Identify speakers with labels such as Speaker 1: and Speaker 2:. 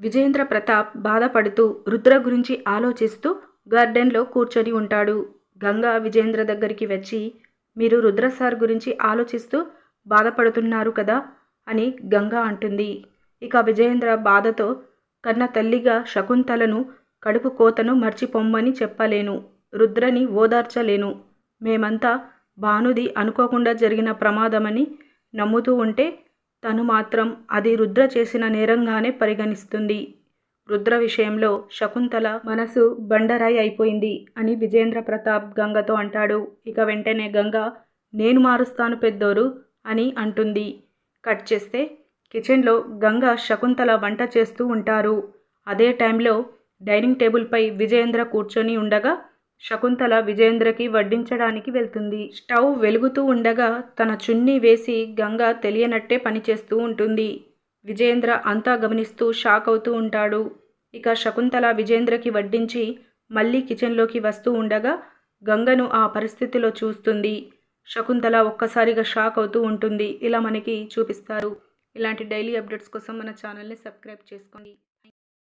Speaker 1: విజయేంద్ర ప్రతాప్ బాధపడుతూ రుద్ర గురించి ఆలోచిస్తూ గార్డెన్లో కూర్చొని ఉంటాడు. గంగా విజేంద్ర దగ్గరికి వచ్చి మీరు రుద్ర సార్ గురించి ఆలోచిస్తూ బాధపడుతున్నారు కదా అని గంగా అంటుంది. ఇక విజయేంద్ర బాధతో కన్న తల్లిగా శకుంతలను కడుపు కోతను మర్చిపోమ్మని చెప్పలేను. రుద్రని ఓదార్చలేను. మేమంతా భానుది అనుకోకుండా జరిగిన ప్రమాదమని నమ్ముతూ ఉంటే తను మాత్రం అది రుద్ర చేసిన నేరంగానే పరిగణిస్తుంది. రుద్ర విషయంలో శకుంతల మనసు బండరాయి అయిపోయింది అని విజేంద్ర ప్రతాప్ గంగతో అంటాడు. ఇక వెంటనే గంగ నేను మారుస్తాను పెద్దోరు అని అంటుంది. కట్ చేస్తే కిచెన్లో గంగ శకుంతల వంట చేస్తూ ఉంటారు. అదే టైంలో డైనింగ్ టేబుల్పై విజయేంద్ర కూర్చొని ఉండగా శకుంతల విజేంద్రకి వడ్డించడానికి వెళ్తుంది. స్టవ్ వెలుగుతూ ఉండగా తన చున్నీ వేసి గంగ తెలియనట్టే పనిచేస్తూ ఉంటుంది. విజేంద్ర అంతా గమనిస్తూ షాక్ అవుతూ ఉంటాడు. ఇక శకుంతల విజేంద్రకి వడ్డించి మళ్ళీ కిచెన్లోకి వస్తూ ఉండగా గంగను ఆ పరిస్థితిలో చూస్తుంది. శకుంతల ఒక్కసారిగా షాక్ అవుతూ ఉంటుంది. ఇలా మనకి చూపిస్తారు. ఇలాంటి డైలీ అప్డేట్స్ కోసం మన ఛానల్ని సబ్స్క్రైబ్ చేసుకోండి.